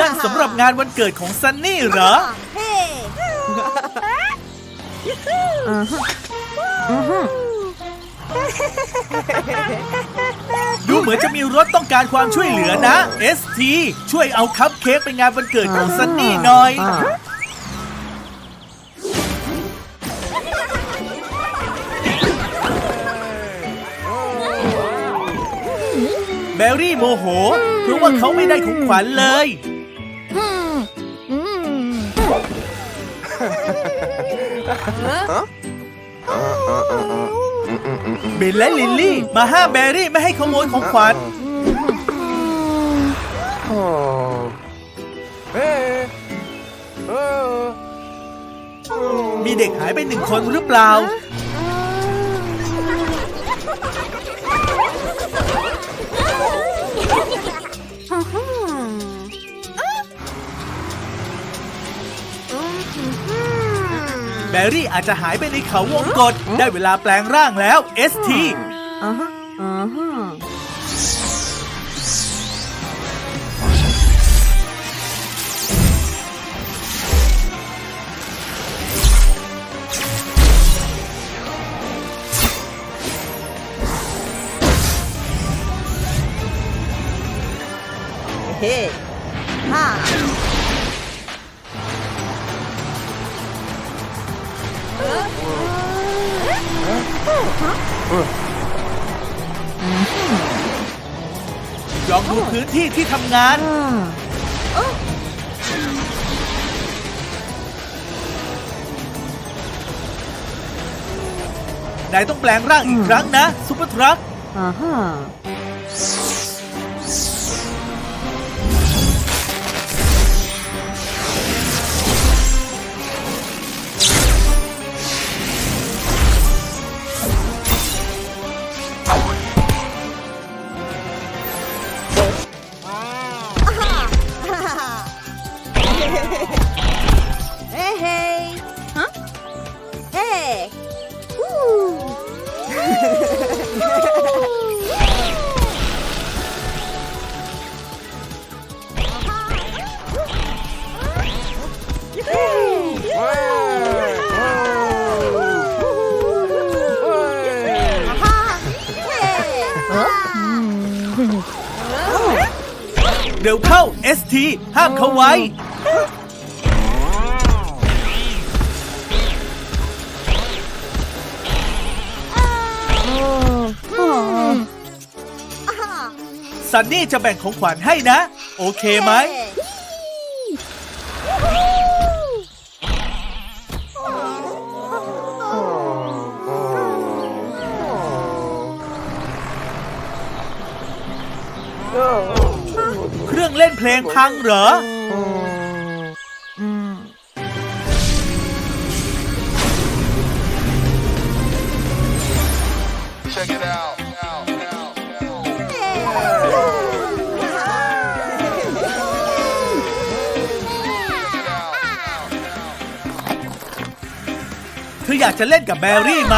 นั่นสำหรับงานวันเกิดของซันนี่เหรอ เฮ้ดูเหมือนจะมีรถต้องการความช่วยเหลือนะ ST ช่วยเอาคัพเค้กไปงานวันเกิดของซันนี่หน่อย แบรี่โมโห เพราะว่าเขาไม่ได้ของขวัญเลย เบนและลิลลี่ มาห้ามแบรี่ไม่ให้ขโมยของขวัญ มีเด็กหายไปหนึ่งคนหรือเปล่า แบรี่อาจจะหายไปในเขาวงกฏได้เวลาแปลงร่างแล้ว ST อ่าฮะอ่ งานนายต้องแปลงร่างอีกครั้งนะซุปเปอร์ทรัคอ่าฮะ เร็วเข้า ST ห้ามเขาไว้ ซันนี่จะแบ่งของขวัญให้นะ โอเคไหม เครื่องเล่นเพลงพังเหรอ Check it out. เธออยากจะเล่นกับแบรี่ไหม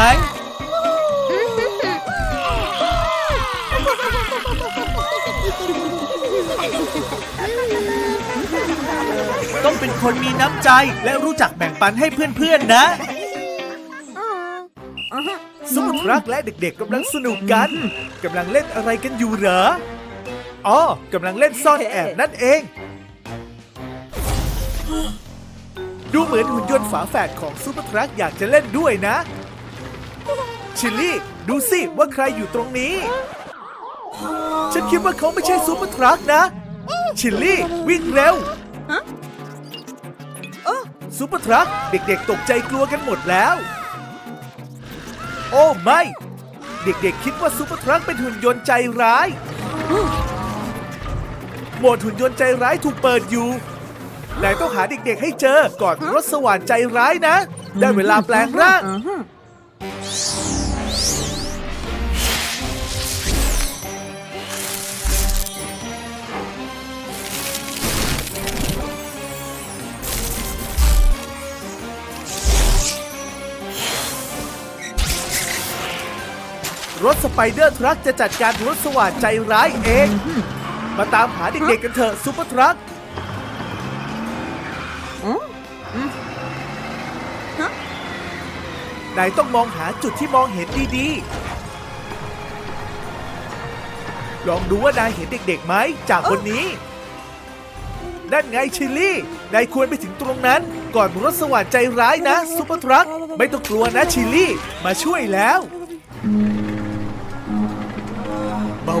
คนมีน้ำใจและรู้จักแบ่งปันให้เพื่อนๆนะ สมุทรรักและเด็กๆกำลังสนุกกันกำลังเล่นอะไรกันอยู่เหรอ อ๋อกำลังเล่นซ่อนแอบนั่นเอง ดูเหมือนหุ่นยนต์ฝาแฝดของซูเปอร์ทรัคอยากจะเล่นด้วยนะ ชิลลี่ ดูสิว่าใครอยู่ตรงนี้ ฉันคิดว่าเขาไม่ใช่ซูเปอร์ทรัคนะ ชิลลี่ วิ่งเร็ว ซูเปอร์ทรัคเด็กๆ ตกใจกลัวกันหมดแล้ว โอ้ไม่ เด็กๆ คิดว่าซูเปอร์ทรัคเป็นหุ่นยนต์ใจร้ายโหมดหุ่นยนต์ใจร้ายถูกเปิดอยู่นายต้องหาเด็กๆ ให้เจอก่อนรถสว่านใจร้ายนะ ได้เวลาแปลงร่าง รถสไปเดอร์ทรัคจะจัดการรถสว่านใจร้ายเอง มาตามหาเด็กๆกันเถอะซูเปอร์ทรัคนายต้องมองหาจุดที่มองเห็นดีๆ ลองดูว่านายเห็นเด็กๆไหมจากบนนี้ นั่นไงชิลลี่ นายควรไปถึงตรงนั้น ก่อนรถสว่านใจร้ายนะซูเปอร์ทรัค ไม่ต้องกลัวนะชิลลี่ มาช่วยแล้ว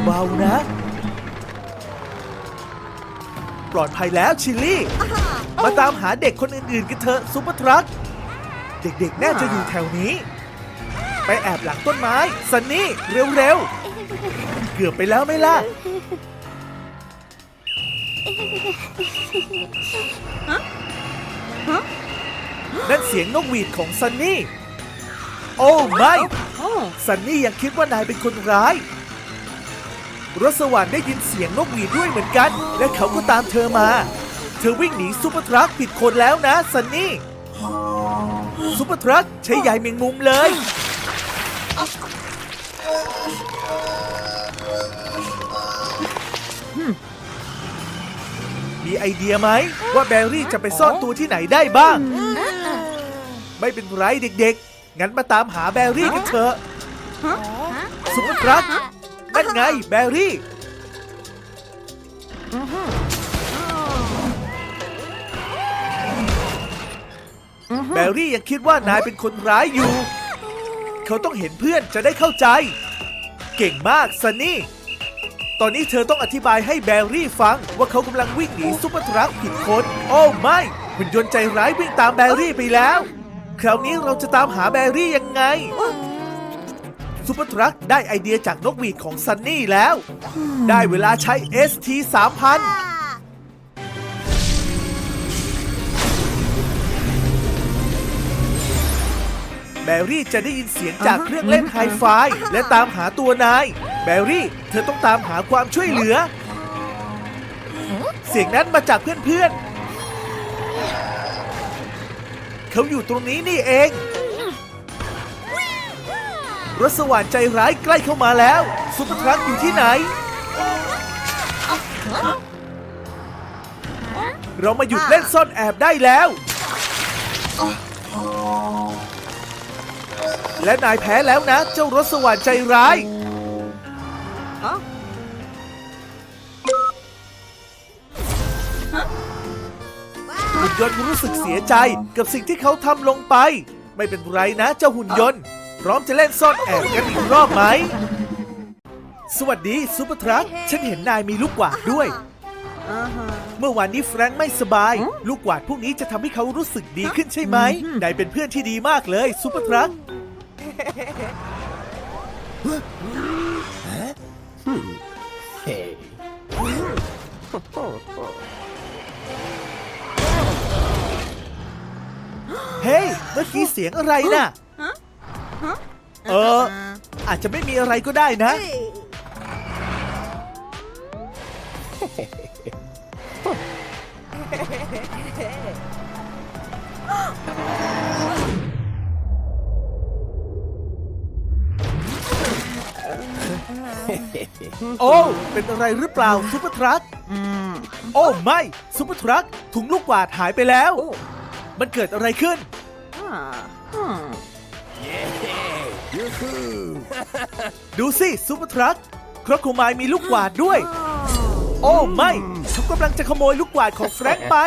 เบาๆนะ ปลอดภัยแล้วชิลลี่ มาตามหาเด็กคนอื่นๆกันเถอะซูเปอร์ทรัคเด็กๆ น่าจะอยู่แถวนี้ ไปแอบหลังต้นไม้ซันนี่เร็วๆ เกือบไปแล้วไหม่ล่ะ นั่นเสียงนกหวีดของซันนี่ โอ้ไม่ ซันนี่ยังคิดว่านายเป็นคนร้าย รถสว่านได้ยินเสียงนกหวีดด้วยเหมือนกัน และเขาก็ตามเธอมา เธอวิ่งหนีซูเปอร์ทรัคผิดคนแล้วนะซันนี่ซุปเปอร์ทรัคใช้ใยแมงมุมเลย มีไอเดียไหมว่าแบรี่จะไปซ่อนตัวที่ไหนได้บ้าง ไม่เป็นไรเด็กๆ งั้นมาตามหาแบรี่กันเถอะซุปเปอร์ทรัค นั่นไงแบรี่แบรี่ยังคิดว่านายเป็นคนร้ายอยู่ เขาต้องเห็นเพื่อนจะได้เข้าใจ เก่งมากซันนี่ ตอนนี้เธอต้องอธิบายให้แบรี่ฟังว่าเขากำลังวิ่งหนีซุปเปอร์ทรัคผิดคน โอ้ไม่หุ่นยนต์ใจร้ายวิ่งตามแบรี่ไปแล้ว คราวนี้เราจะตามหาแบรี่ยังไง ซุปเปอร์ทรัคได้ไอเดียจากนกหวีดของซันนี่แล้ว ได้เวลาใช้ ST 3000แบรี่จะได้ยินเสียงจากเครื่องเล่นไฮไฟและตามหาตัวนาย แบรี่ เธอต้องตามหาความช่วยเหลือ เสียงนั้นมาจากเพื่อนๆ เขาอยู่ตรงนี้นี่เอง รถสว่านใจร้ายใกล้เข้ามาแล้ว ซุปเปอร์ทรัคอยู่ที่ไหน เรามาหยุดเล่นซ่อนแอบได้แล้ว และนายแพ้แล้วนะ เจ้ารถสว่านใจร้ายหุ่นยนต์รู้สึกเสียใจกับสิ่งที่เขาทำลงไป ไม่เป็นไรนะเจ้าหุ่นยนต์ พร้อมจะเล่นซ่อนแอบกันอีกรอบไหม สวัสดีซูเปอร์ทรัคฉันเห็นนายมีลูกกวาดด้วย เมื่อวานนี้แฟรงค์ไม่สบาย ลูกกวาดพวกนี้จะทำให้เขารู้สึกดีขึ้นใช่ไหมนายเป็นเพื่อนที่ดีมากเลยซูเปอร์ทรัคเฮ้ยเมื่อกี้เสียงอะไรน่ะ เออ อาจจะไม่มีอะไรก็ได้นะ โอ้ เป็นอะไรหรือเปล่าซุปเปอร์ทรัคโอ้ไม่ซุปเปอร์ทรัคถุงลูกกวาดหายไปแล้ว มันเกิดอะไรขึ้น ดูสิซุปเปอร์ทรัคครอโคไมล์มีลูกกวาดด้วย โอ้ไม่เขากำลังจะขโมยลูกกวาดของแฟรงค์ไป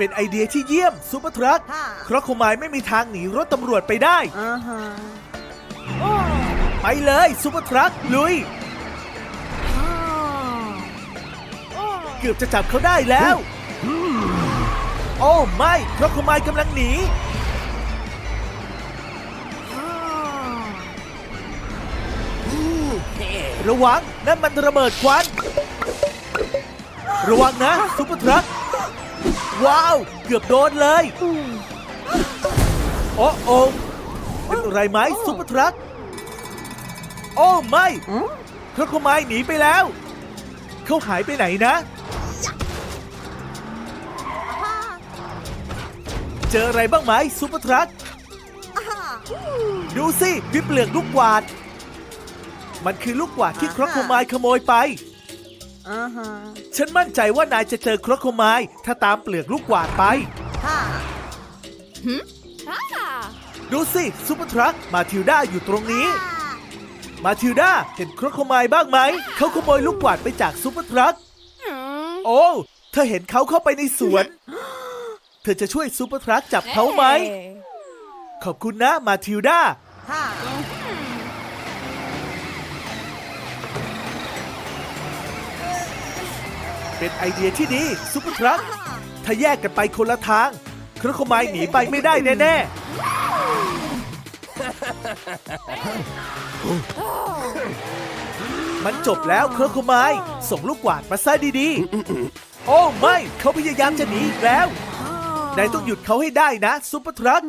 เป็นไอเดียที่เยี่ยมซูเปอร์ทรัคค่ะครอโคไมล์ไม่มีทางหนีรถตำรวจไปได้ไปเลยซูเปอร์ทรัคลุยเกือบจะจับเขาได้แล้ว โอ้ไม่ครอโคไมล์กำลังหนีระวังนั่นมันระเบิดควัน ระวังนะซูเปอร์ทรัค ว้าว เกือบโดนเลยโอ้โอเป็นอะไรไหมซุปเปอร์ทรัคโอ้ไม่ครโคไมล์หนีไปแล้ว เขาหายไปไหนนะ เจออะไรบ้างไหมซุปเปอร์ทรัคดูสิวิเปลือกลูกกวาด มันคือลูกกวาดที่ครโคไมล์ขโมยไป อ่าฮะฉันมั่นใจว่านายจะเจอครโคไมล์ถ้าตามเปลือกลูกกวาดไปฮ่าดูสิซุปเปอร์ทรัคมาทิวด้าอยู่ตรงนี้ มาทิวด้าเห็นครโคไมล์บ้างไหม เขาขโมยลูกกวาดไปจากซุปเปอร์ทรัคโอ้ เธอเห็นเขาเข้าไปในสวน เธอจะช่วยซุปเปอร์ทรัคจับเขาไหม ขอบคุณนะมาทิวด้า เป็นไอเดียที่ดีซุปเปอร์ทรัคถ้าแยกกันไปคนละทางครโคไมล์หนีไปไม่ได้แน่ๆมันจบแล้วครโคไมล์ส่งลูกกวาดมาซะดีๆ โอ้ไม่เขาพยายามจะหนีอีกแล้วนายต้องหยุดเขาให้ได้นะซุปเปอร์ทรัค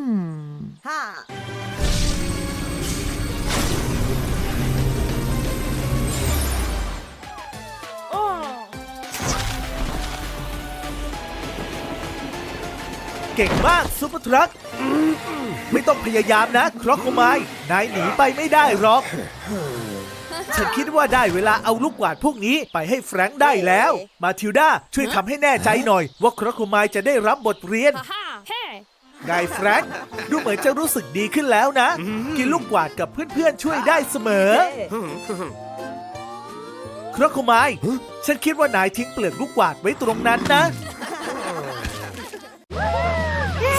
เก่งมากซุปเปอร์ทรัคไม่ต้องพยายามนะครกโคไมนายหนีไปไม่ได้หรอก ฉันคิดว่าได้เวลาเอาลูกกวาดพวกนี้ไปให้แฟรงค์ได้แล้ว มาทิวด้าช่วยทำให้แน่ใจหน่อย ว่าครกโคไมจะได้รับบทเรียนไงแฟรงค์ดูเหมือนจะรู้สึกดีขึ้นแล้วนะ กินลูกกวาดกับเพื่อนๆช่วยได้เสมอ ครกโคไมฉันคิดว่านายทิ้งเปลือกลูกกวาดไว้ตรงนั้นนะ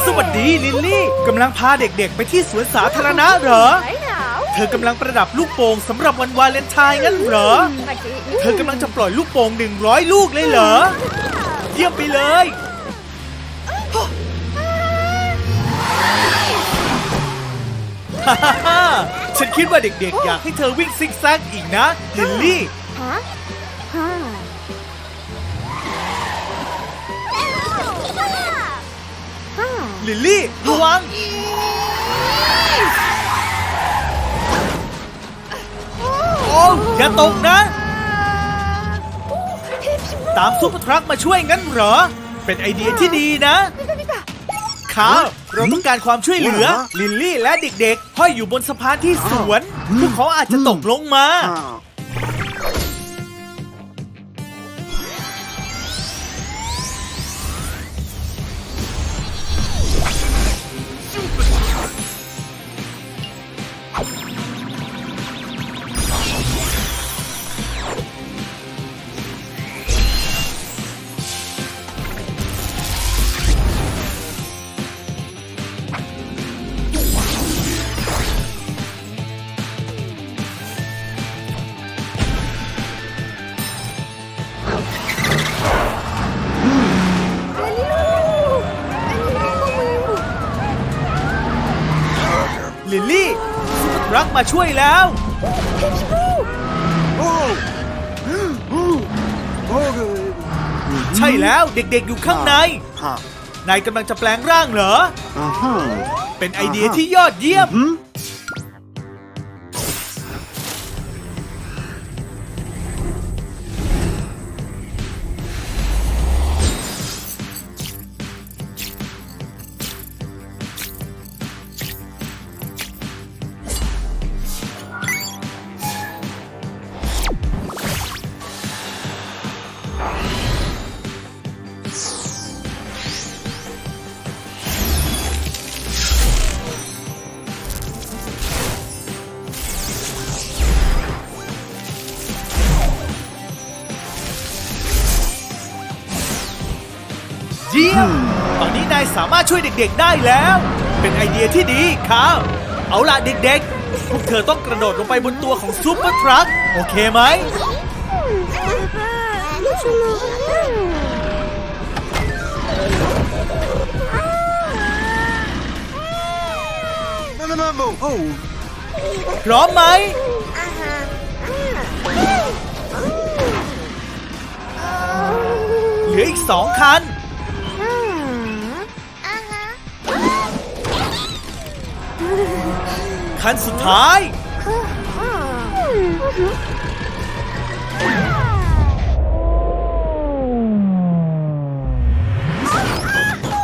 สวัสดีลิลลี่กำลังพาเด็กๆ ไปที่สวนสาธารณะเหรอ เธอกำลังประดับลูกโป่งสำหรับวันวาเลนไทน์งั้นเหรอ เธอกำลังจะปล่อยลูกโป่ง100ลูกเลยเหรอ เยี่ยมไปเลยฮ่าฮ่าฮ่าฉันคิดว่าเด็กๆ อยากให้เธอวิ่งซิกแซกอีกนะลิลลี่ ลิลลี่ระวัง โอ้อย่าตกนะ ตามซุปเปอร์ทรัคมาช่วยงั้นเหรอ เป็นไอเดียที่ดีนะ ครับ เราต้องการความช่วยเหลือ ลิลลี่และเด็กๆ ห้อยอยู่บนสะพานที่สวน พวกเขาอาจจะตกลงมาลิ ซุปเปอร์ทรัคมาช่วยแล้วใช่แล้วเด็กๆอยู่ข้างในนายกำลังจะแปลงร่างเหรอ เป็นไอเดียที่ยอดเยี่ยมายสามารถช่วยเด็กๆได้แล้ว เป็นไอเดียที่ดีครับ เอาล่ะเด็กๆ พวกเธอต้องกระโดดลงไปบนตัวของซูเปอร์ทรัคโอเคไหม พร้อมไหม เหลืออีกสองคัน คัญสุดท้าย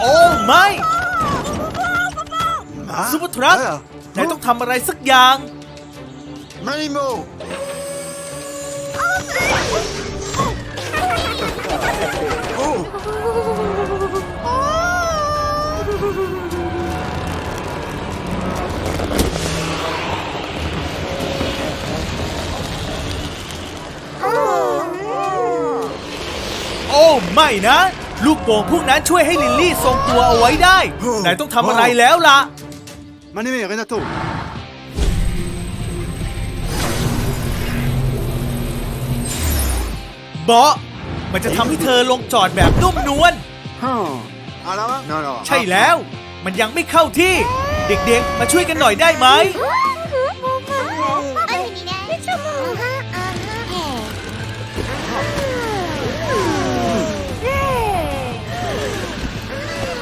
โอ้ไม่ซูเปอร์ทรัคนายต้องทำอะไรสักอย่าง Manimo! Oh! ไม่นะ ลูกโป่งพวกนั้นช่วยให้ลิลลี่ทรงตัวเอาไว้ได้นายต้องทำอะไรแล้วล่ะ Manime, Renato! เบาะมันจะทำให้เธอลงจอดแบบนุ่มนวล Huh. Alors No, no. ใช่แล้ว มันยังไม่เข้าที่ เด็กๆ มาช่วยกันหน่อยได้ไหม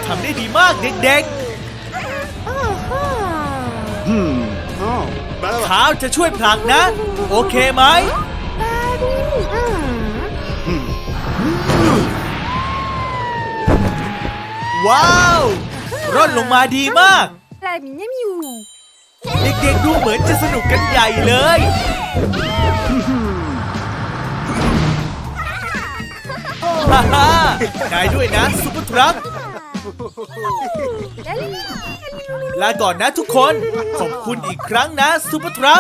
ทำได้ดีมากเด็ก Hmm. Oh. Bah ๆ là, เท้าจะช่วยผลักนะ โอเคไหม ว้าวร่อนลงมาดีมาก La minamiou. เด็กๆดูเหมือนจะสนุกกันใหญ่เลยฮ่าฮ่านายด้วยนะซุปเปอร์ทรัค ลาก่อนนะทุกคน ขอบคุณอีกครั้งนะซูเปอร์ทรั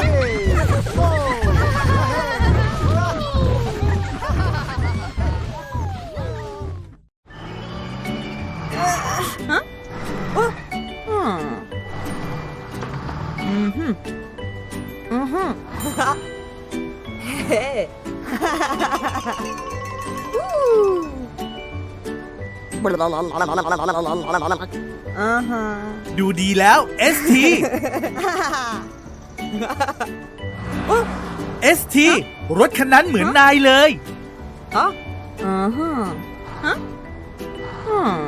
คดูดีแล้วเอสทีเอสทีรถคันนั้นเหมือนนายเลย Huh? Uh-huh. Huh? Hmm.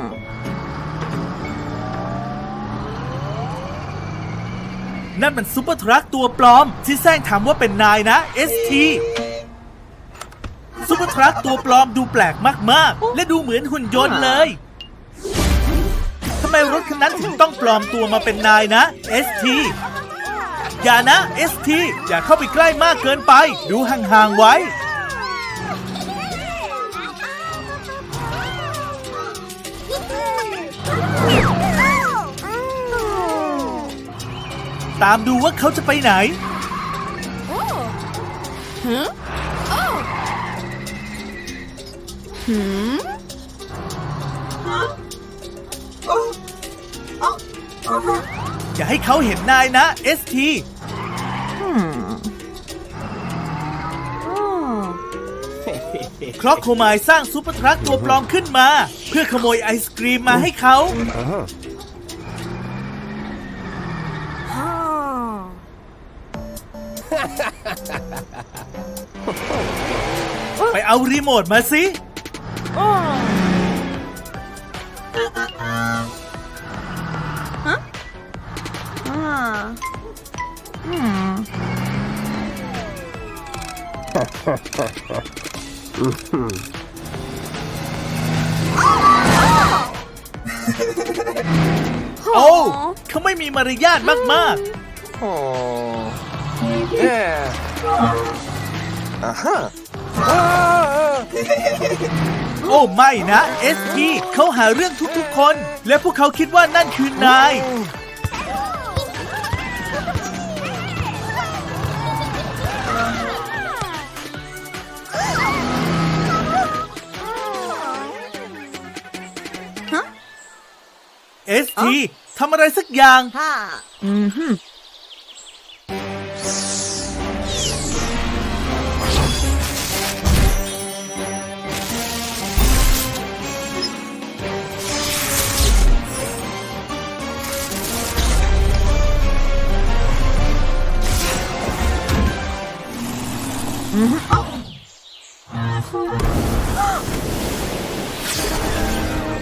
นั่นมันซุปเปอร์ทรัคตัวปลอม ที่แซงถามว่าเป็นนายนะ ST ซุปเปอร์ทรัคตัวปลอมดูแปลกมากๆ และดูเหมือนหุ่นยนต์เลยทำไมรถคันนั้นถึงต้องปลอมตัวมาเป็นนายนะ ST อย่านะ ST อย่าเข้าไปใกล้มากเกินไป ดูห่างๆไว้ ตามดูว่าเขาจะไปไหน อย่าให้เขาเห็นนายนะ ST ครอกโคมายสร้างซูเปอร์ทรัคตัวปลอมขึ้นมา เพื่อขโมยไอศกรีมมาให้เขา ไปเอารีโมทมาสิ โอ้เขาไม่มีมารยาทมาก Oh. Yeah. Aha. Ah. ๆโอ้ไม่นะ ST เขาหาเรื่องทุกๆคน และพวกเขาคิดว่านั่นคือนาย ST ทำอะไรสักอย่าง Ha. Mhm.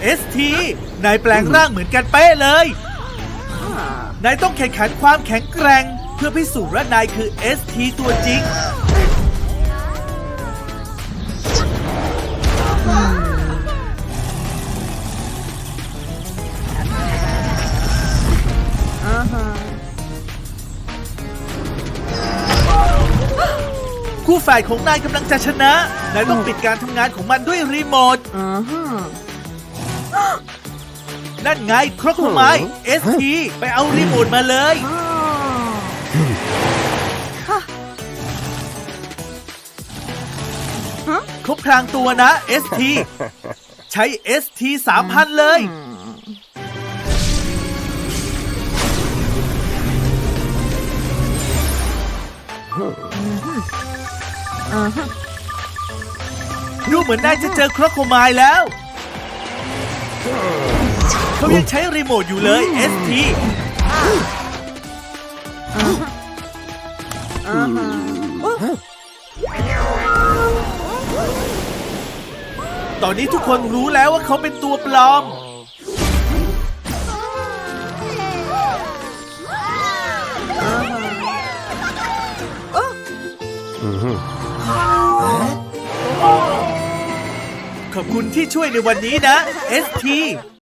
เอสที นายแปลงร่างเหมือนกันเป๊ะเลย นายต้องแข่งขันความแข็งแกร่ง เพื่อพิสูจน์ว่านายคือ ST ตัวจริงอ่าฮะคู่ฝ่ายของนายกำลังจะชนะ นายต้องปิดการทำงานของมันด้วยรีโมท อ่าฮะ นั่นไงครกไม้ ST ไปเอารีโมทมาเลยครบพรางตัวนะ ST ใช้ ST 3,000 เลย ดูเหมือนนายจะเจอครกโคมล์แล้ว เขายังใช้รีโมทอยู่เลย ST อ่าฮะโอ้ตอนนี้ทุกคนรู้แล้วว่าเขาเป็นตัวปลอม ขอบคุณที่ช่วยในวันนี้นะ ST